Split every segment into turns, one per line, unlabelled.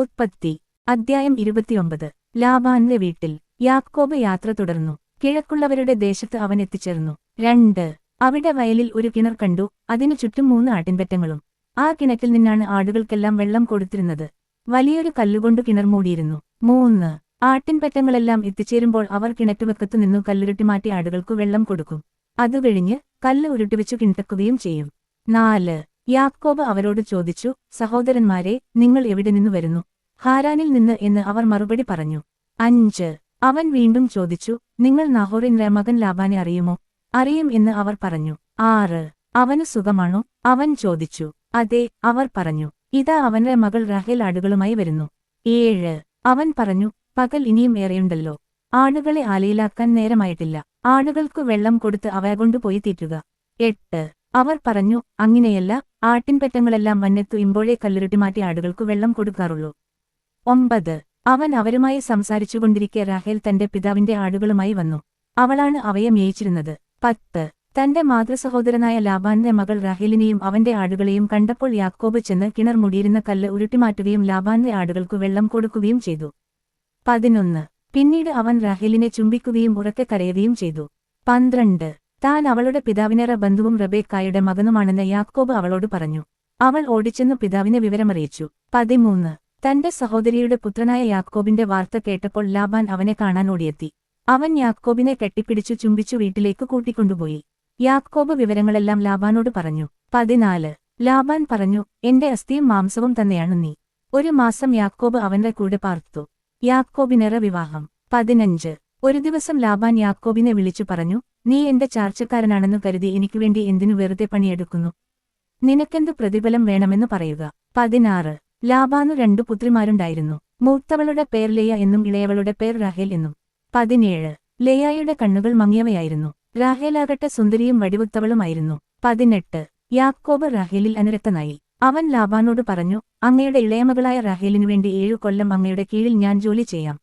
ഉത്പത്തി. അദ്ധ്യായം ഇരുപത്തിയൊമ്പത്. ലാബാന്റെ വീട്ടിൽ യാക്കോബ് യാത്ര തുടർന്നു. കിഴക്കുള്ളവരുടെ ദേശത്ത് അവൻ എത്തിച്ചേർന്നു. രണ്ട്. അവിടെ വയലിൽ ഒരു കിണർ കണ്ടു. അതിനു ചുറ്റും മൂന്ന് ആട്ടിൻപറ്റങ്ങളും. ആ കിണറ്റിൽ നിന്നാണ് ആടുകൾക്കെല്ലാം വെള്ളം കൊടുത്തിരുന്നത്. വലിയൊരു കല്ലുകൊണ്ട് കിണർ മൂടിയിരുന്നു. മൂന്ന്. ആട്ടിൻപറ്റങ്ങളെല്ലാം എത്തിച്ചേരുമ്പോൾ അവർ കിണറ്റുവക്കത്തു നിന്നു കല്ലുരുട്ടി മാറ്റി ആടുകൾക്കു വെള്ളം കൊടുക്കും. അതു കഴിഞ്ഞ് കല്ല് ഉരുട്ടിവെച്ചു കിണറ്റക്കുകയും ചെയ്യും. നാല്. യാക്കോബ് അവരോട് ചോദിച്ചു സഹോദരന്മാരെ നിങ്ങൾ എവിടെ നിന്നു വരുന്നു? ഹാരാനിൽ നിന്ന് എന്ന് അവർ മറുപടി പറഞ്ഞു. അഞ്ച്. അവൻ വീണ്ടും ചോദിച്ചു നിങ്ങൾ നഹോറിന്റെ മകൻ ലാബാനെ അറിയുമോ? അറിയും എന്ന് അവർ പറഞ്ഞു. ആറ്. അവന് സുഖമാണോ? അവൻ ചോദിച്ചു. അതെ അവർ പറഞ്ഞു. ഇതാ അവന്റെ മകൾ റഹേൽ ആടുകളുമായി വരുന്നു. ഏഴ്. അവൻ പറഞ്ഞു പകൽ ഇനിയും ഏറെയുണ്ടല്ലോ. ആടുകളെ ആലയിലാക്കാൻ നേരമായിട്ടില്ല. ആടുകൾക്കു വെള്ളം കൊടുത്ത് അവയെ കൊണ്ടുപോയി തീറ്റുക. എട്ട്. അവർ പറഞ്ഞു അങ്ങനെയല്ല. ആട്ടിൻപറ്റങ്ങളെല്ലാം വന്നെത്തു ഇമ്പോഴേ കല്ലുരുട്ടി മാറ്റി ആടുകൾക്കു വെള്ളം കൊടുക്കാറുള്ളൂ. ഒമ്പത്. അവൻ അവരുമായി സംസാരിച്ചുകൊണ്ടിരിക്കെ റാഹേൽ തന്റെ പിതാവിന്റെ ആടുകളുമായി വന്നു. അവളാണ് അവയെ മേയിച്ചിരുന്നത്. പത്ത്. തന്റെ മാതൃസഹോദരനായ ലാബാന്റെ മകൾ റാഹേലിനെയും അവന്റെ ആടുകളെയും കണ്ടപ്പോൾ യാക്കോബ് ചെന്ന് കിണർ മുടിയിരുന്ന കല്ല് ഉരുട്ടിമാറ്റുകയും ലാബാന്റെ ആടുകൾക്ക് വെള്ളം കൊടുക്കുകയും ചെയ്തു. പതിനൊന്ന്. പിന്നീട് അവൻ റാഹേലിനെ ചുംബിക്കുകയും ഉറക്കെ കരയുകയും ചെയ്തു. പന്ത്രണ്ട്. താൻ അവളുടെ പിതാവിനേറെ ബന്ധുവും റബേക്കായുടെ മകനുമാണെന്ന് യാക്കോബ് അവളോട് പറഞ്ഞു. അവൾ ഓടിച്ചെന്നു പിതാവിനെ വിവരമറിയിച്ചു. പതിമൂന്ന്. തന്റെ സഹോദരിയുടെ പുത്രനായ യാക്കോബിന്റെ വാർത്ത കേട്ടപ്പോൾ ലാബാൻ അവനെ കാണാൻ ഓടിയെത്തി. അവൻ യാക്കോബിനെ കെട്ടിപ്പിടിച്ചു ചുംബിച്ചു വീട്ടിലേക്ക് കൂട്ടിക്കൊണ്ടുപോയി. യാക്കോബ് വിവരങ്ങളെല്ലാം ലാബാനോട് പറഞ്ഞു. പതിനാല്. ലാബാൻ പറഞ്ഞു എന്റെ അസ്ഥിയും മാംസവും തന്നെയാണ് നീ. ഒരു മാസം യാക്കോബ് അവന്റെ കൂടെ പാർത്തു. യാക്കോബിനേറെ വിവാഹം. പതിനഞ്ച്. ഒരു ദിവസം ലാബാൻ യാക്കോബിനെ വിളിച്ചു പറഞ്ഞു നീ എന്റെ ചാർച്ചക്കാരനാണെന്ന് കരുതി എനിക്കുവേണ്ടി എന്തിനു വെറുതെ പണിയെടുക്കുന്നു? നിനക്കെന്ത് പ്രതിഫലം വേണമെന്ന് പറയുക? പതിനാറ്. ലാബാനു രണ്ടു പുത്രിമാരുണ്ടായിരുന്നു. മൂത്തവളുടെ പേർ ലെയ എന്നും ഇളയവളുടെ പേർ റാഹേൽ എന്നും. പതിനേഴ്. ലെയായുടെ കണ്ണുകൾ മങ്ങിയവയായിരുന്നു. റാഹേലാകട്ടെ സുന്ദരിയും വടിവുത്തവളുമായിരുന്നു. പതിനെട്ട്. യാക്കോബ് റാഹേലിൽ അനുരക്തനായി. അവൻ ലാബാനോട് പറഞ്ഞു അങ്ങയുടെ ഇളയമകളായ റാഹേലിനു വേണ്ടി ഏഴു കൊല്ലം അങ്ങയുടെ കീഴിൽ ഞാൻ ജോലി ചെയ്യാം.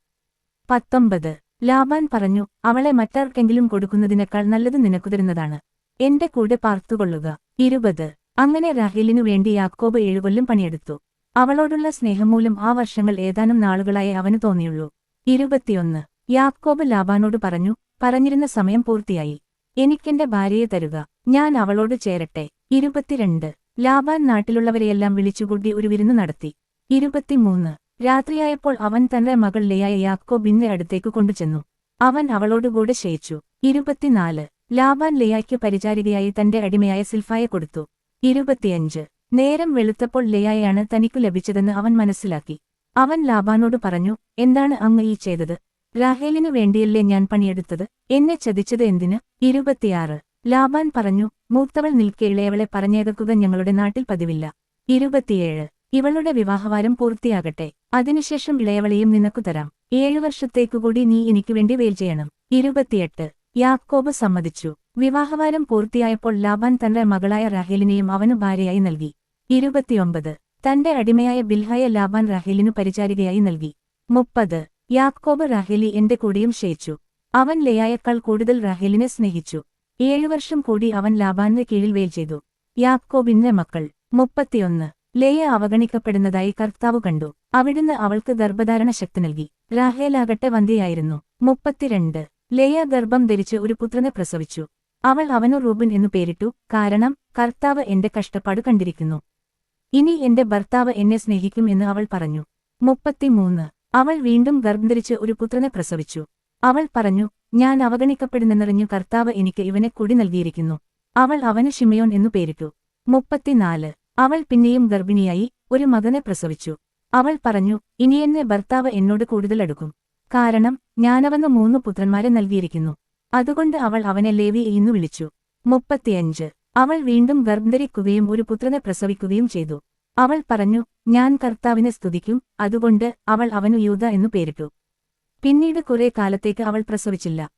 പത്തൊമ്പത്. ലാബാൻ പറഞ്ഞു അവളെ മറ്റാർക്കെങ്കിലും കൊടുക്കുന്നതിനേക്കാൾ നല്ലത് നിനക്കു തരുന്നതാണ്. എന്റെ കൂടെ പാർത്തുകൊള്ളുക ഇരുപത്. അങ്ങനെ റാഹേലിനു വേണ്ടി യാക്കോബ് ഏഴുകൊല്ലം പണിയെടുത്തു. അവളോടുള്ള സ്നേഹമൂലം ആ വർഷങ്ങൾ ഏതാനും നാളുകളായി അവന് തോന്നിയുള്ളൂ. ഇരുപത്തിയൊന്ന്. യാക്കോബ് ലാബാനോട് പറഞ്ഞു പറഞ്ഞിരുന്ന സമയം പൂർത്തിയായി. എനിക്കെന്റെ ഭാര്യയെ തരുക. ഞാൻ അവളോട് ചേരട്ടെ. ഇരുപത്തിരണ്ട്. ലാബാൻ നാട്ടിലുള്ളവരെയെല്ലാം വിളിച്ചുകൂട്ടി ഒരു വിരുന്ന് നടത്തി. ഇരുപത്തിമൂന്ന്. രാത്രിയായപ്പോൾ അവൻ തന്റെ മകൾ ലെയായ യാക്കോബിന്റെ അടുത്തേക്ക് കൊണ്ടുചെന്നു. അവൻ അവളോടുകൂടെ ശയിച്ചു ഇരുപത്തിനാല്. ലാബാൻ ലെയായ്ക്ക് പരിചാരികയായി തന്റെ അടിമയായ സിൽഫായെ കൊടുത്തു. ഇരുപത്തിയഞ്ച്. നേരം വെളുത്തപ്പോൾ ലേയായാണ് തനിക്കു ലഭിച്ചതെന്ന് അവൻ മനസ്സിലാക്കി. അവൻ ലാബാനോട് പറഞ്ഞു എന്താണ് അങ്ങ് ഈ ചെയ്തത്? രാഹേലിനു വേണ്ടിയല്ലേ ഞാൻ പണിയെടുത്തത്? എന്നെ ചതിച്ചത് എന്തിന്? ഇരുപത്തിയാറ്. ലാബാൻ പറഞ്ഞു മൂത്തവൾ നിൽക്കെ ഇളയവളെ പറഞ്ഞേക്കുക ഞങ്ങളുടെ നാട്ടിൽ പതിവില്ല. ഇരുപത്തിയേഴ്. ഇവളുടെ വിവാഹവാരം പൂർത്തിയാകട്ടെ. അതിനുശേഷം ഇളയവളെയും നിനക്കു തരാം. ഏഴു വർഷത്തേക്കുകൂടി നീ എനിക്കു വേണ്ടി വേൽ ചെയ്യണം. ഇരുപത്തിയെട്ട്. യാക്കോബ് സമ്മതിച്ചു. വിവാഹവാരം പൂർത്തിയായപ്പോൾ ലാബാൻ തന്റെ മകളായ റാഹേലിനെയും അവനു ഭാര്യയായി നൽകി. ഇരുപത്തിയൊമ്പത്. തന്റെ അടിമയായ ബിൽഹയെ ലാബാൻ റാഹേലിനു പരിചാരികയായി നൽകി. മുപ്പത്. യാക്കോബ് റാഹേലി എന്റെ കൂടെയും ക്ഷയിച്ചു. അവൻ ലെയായേക്കാൾ കൂടുതൽ റാഹേലിനെ സ്നേഹിച്ചു. ഏഴു വർഷം കൂടി അവൻ ലാബാന്റെ കീഴിൽ വേൽ ചെയ്തു. യാക്കോബിന്റെ മക്കൾ. മുപ്പത്തിയൊന്ന്. ലേയ അവഗണിക്കപ്പെടുന്നതായി കർത്താവ് കണ്ടു. അവിടുന്ന് അവൾക്ക് ഗർഭധാരണ ശക്തി നൽകി. റാഹേലാകട്ടെ വന്ധ്യയായിരുന്നു. മുപ്പത്തിരണ്ട്. ലേയ ഗർഭം ധരിച്ച് ഒരു പുത്രനെ പ്രസവിച്ചു. അവൾ അവനു റൂബിൻ എന്നു പേരിട്ടു. കാരണം കർത്താവ് എന്റെ കഷ്ടപ്പാട് കണ്ടിരിക്കുന്നു. ഇനി എന്റെ ഭർത്താവ് എന്നെ സ്നേഹിക്കും എന്ന് അവൾ പറഞ്ഞു. മുപ്പത്തിമൂന്ന്. അവൾ വീണ്ടും ഗർഭംധരിച്ച് ഒരു പുത്രനെ പ്രസവിച്ചു. അവൾ പറഞ്ഞു ഞാൻ അവഗണിക്കപ്പെടുന്നെന്നറിഞ്ഞു കർത്താവ് എനിക്ക് ഇവനെ കുടി നൽകിയിരിക്കുന്നു. അവൾ അവന് ഷിമയോൻ എന്നു പേരിട്ടു. മുപ്പത്തിനാല്. അവൾ പിന്നെയും ഗർഭിണിയായി ഒരു മകനെ പ്രസവിച്ചു. അവൾ പറഞ്ഞു ഇനിയെന്നെ ഭർത്താവ് എന്നോട് കൂടുതൽ അടുക്കും. കാരണം ഞാനവന് മൂന്നു പുത്രന്മാരെ നൽകിയിരിക്കുന്നു. അതുകൊണ്ട് അവൾ അവനെ ലേവി എന്നു വിളിച്ചു. മുപ്പത്തിയഞ്ച്. അവൾ വീണ്ടും ഗർഭധരിക്കുകയും ഒരു പുത്രനെ പ്രസവിക്കുകയും ചെയ്തു. അവൾ പറഞ്ഞു ഞാൻ കർത്താവിനെ സ്തുതിക്കും അതുകൊണ്ട് അവൾ അവനു യൂത എന്നു പേരിട്ടു. പിന്നീട് കുറെ കാലത്തേക്ക് അവൾ പ്രസവിച്ചില്ല.